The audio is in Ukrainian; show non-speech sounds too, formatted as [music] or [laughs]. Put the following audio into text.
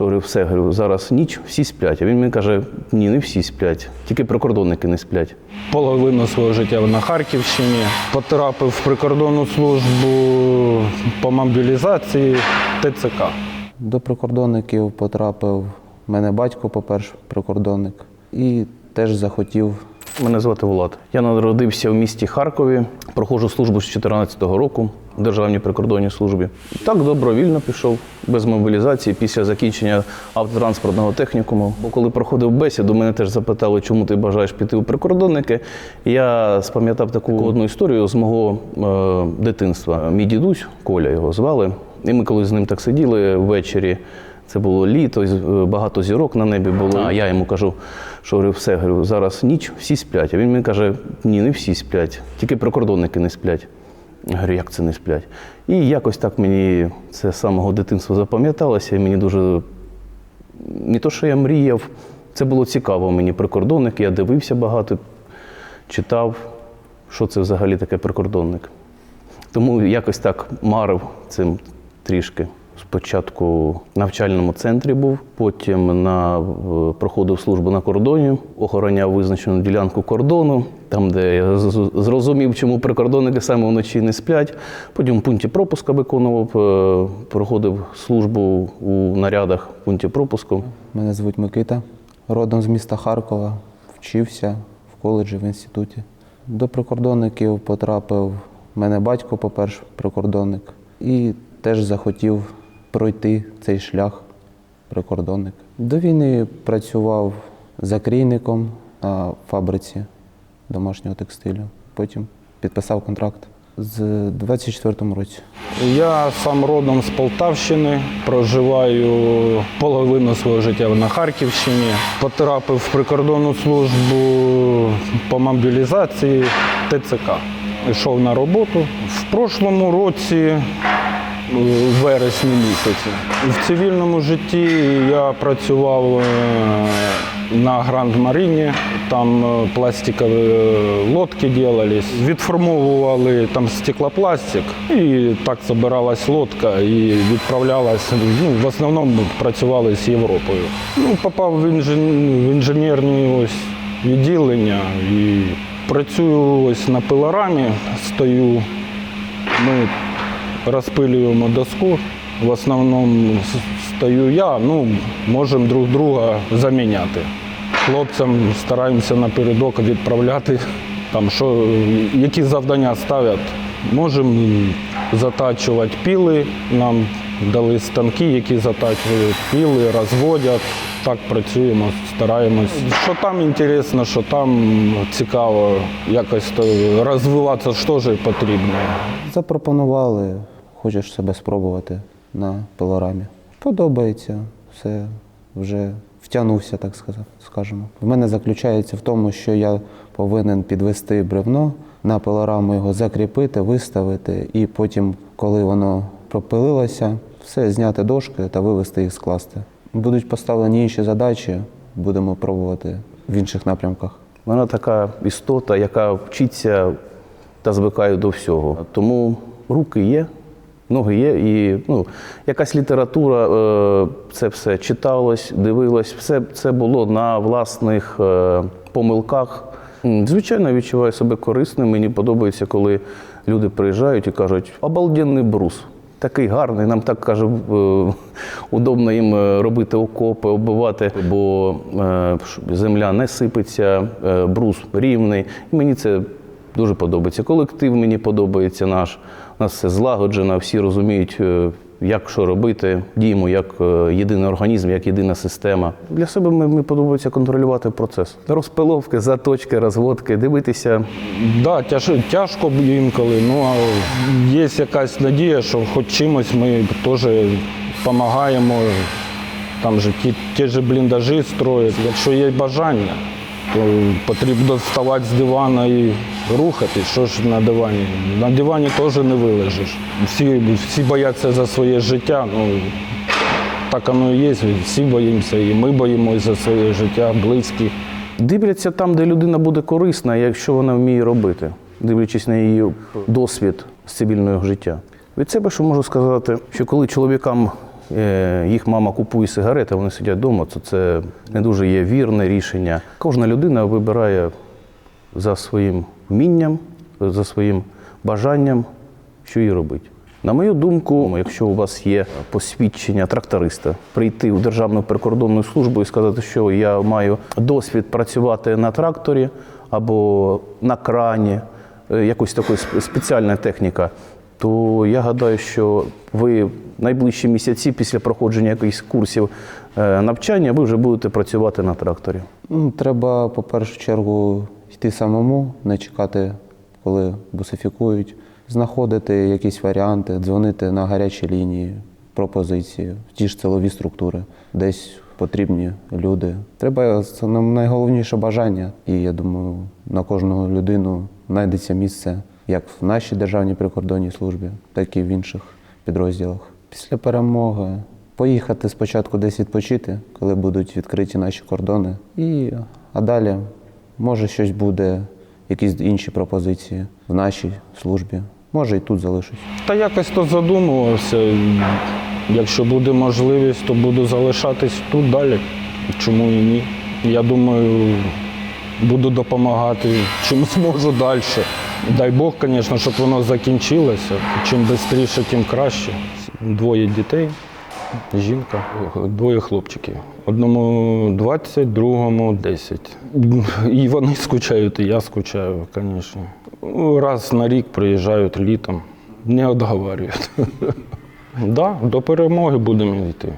що говорю, все, говорю, зараз ніч, всі сплять. А він мені каже, ні, не всі сплять, тільки прикордонники не сплять. Половину свого життя на Харківщині. Потрапив в прикордонну службу по мобілізації ТЦК. До прикордонників потрапив мене батько, по-перше, прикордонник, і теж захотів Мене звати Влад. Я народився в місті Харкові, проходжу службу з 2014 року Державній прикордонній службі. Так добровільно пішов, без мобілізації після закінчення автотранспортного технікуму. Бо коли проходив бесіду, мене теж запитали, чому ти бажаєш піти у прикордонники. Я спам'ятав таку одну історію з мого е, дитинства. Мій дідусь, Коля його звали. І ми коли з ним так сиділи ввечері. Це було літо, е, багато зірок на небі було. А я йому кажу, що говорю, все, говорю, зараз ніч, всі сплять. А він мені каже, ні, не всі сплять, тільки прикордонники не сплять. Я говорю, як це не сплять? І якось так мені це з самого дитинства запам'яталося, і мені дуже не то, що я мріяв, це було цікаво мені прикордонник. Я дивився багато, читав, що це взагалі таке прикордонник. Тому якось так марив цим трішки. Спочатку в навчальному центрі був, потім на, проходив службу на кордоні, охороняв визначену ділянку кордону, там, де я зрозумів, чому прикордонники саме вночі не сплять. Потім в пункті пропуска виконував, е, проходив службу у нарядах в пункті пропуску. Мене звуть Микита, родом з міста Харкова, вчився в коледжі в інституті. До прикордонників потрапив мене батько, по-перше, прикордонник, і теж захотів пройти цей шлях прикордонник. До війни працював закрійником на фабриці домашнього текстилю. Потім підписав контракт з 24-му році. Я сам родом з Полтавщини, проживаю половину свого життя на Харківщині. Потрапив в прикордонну службу по мобілізації ТЦК. Йшов на роботу. В прошлому році, в вересні місяці, в цивільному житті я працював е, на Гранд Маріні. Там е, пластикові е, лодки делались. Відформовували там стеклопластик, і так забиралась лодка і відправлялась. Ну, в основному працювали з Європою. Ну, попав в, інжен... в інженерні ось відділення і працюю ось на пилорамі, стою. Ми розпилюємо доску. В основному стою я, ну, можемо друг друга заміняти. Хлопцям стараємося напередок відправляти, там, що, які завдання ставлять. Можемо затачувати піли, нам дали станки, які затачують піли, розводять. Так працюємо, стараємось. Що там інтересно, що там цікаво, якось то розвиватися ж теж потрібно. Запропонували, хочеш себе спробувати на пилорамі. Подобається, все вже втягнувся, так скажемо. В мене заключається в тому, що я повинен підвести бревно на пилораму, його закріпити, виставити, і потім, коли воно пропилилося, все зняти дошки та вивести їх скласти. Будуть поставлені інші задачі, будемо пробувати в інших напрямках. Вона така істота, яка вчиться та звикає до всього. Тому руки є, ноги є, і ну, якась література, е, це все читалось, дивилось, все це було на власних е, помилках. Звичайно, відчуваю себе корисним. Мені подобається, коли люди приїжджають і кажуть, обалденний брус. Такий гарний, нам так каже, е, удобно їм робити окопи, оббивати, бо земля не сипеться, брус рівний. І мені це дуже подобається. Колектив мені подобається наш. У нас все злагоджено, всі розуміють, е, як що робити. Діємо як е, єдиний організм, як єдина система. Для себе ми- мені подобається контролювати процес. Розпиловки, заточки, розводки, дивитися Да, тяж, тяжко інколи, ну а є якась надія, що хоч чимось ми теж допомагаємо. Там же ті, ті ж бліндажі строять. Якщо є бажання, то потрібно вставати з дивана і рухатись. Що ж на дивані? На дивані теж не вилежиш. Всі, всі бояться за своє життя. Ну, так воно і є. Всі боїмося, і ми боїмося за своє життя, близьких. Дивляться там, де людина буде корисна, якщо вона вміє робити, дивлячись на її досвід з цивільного життя. Від себе що можу сказати, що коли чоловікам е, їх мама купує сигарети, вони сидять вдома, то це не дуже є вірне рішення. Кожна людина вибирає за своїм вмінням, за своїм бажанням, що їй робити. На мою думку, якщо у вас є посвідчення тракториста, прийти у Державну прикордонну службу і сказати, що я маю досвід працювати на тракторі або на крані, е, якось така спеціальна техніка, то я гадаю, що ви найближчі місяці після проходження якихось курсів е, навчання ви вже будете працювати на тракторі. Ну, треба, по першу чергу, йти самому, не чекати, коли бусифікують, знаходити якісь варіанти, дзвонити на гарячі лінії, пропозиції, в ті ж силові структури, десь потрібні люди. Треба це найголовніше бажання. І я думаю, на кожну людину знайдеться місце як в нашій державній прикордонній службі, так і в інших підрозділах. Після перемоги поїхати спочатку десь відпочити, коли будуть відкриті наші кордони. І, а далі, може, щось буде, якісь інші пропозиції в нашій службі. Може, і тут залишусь. Та якось то задумувався. Якщо буде можливість, то буду залишатись тут далі. Чому і ні? Я думаю, буду допомагати, чим зможу далі. Дай Бог, звісно, щоб воно закінчилося. Чим швидше, тим краще. Двоє дітей, жінка, двоє хлопчиків. Одному 20, другому 10. І вони скучають, і я скучаю, звісно. Раз на рік приїжджають літом, не відговорюють. [laughs] Да, до перемоги будемо йти.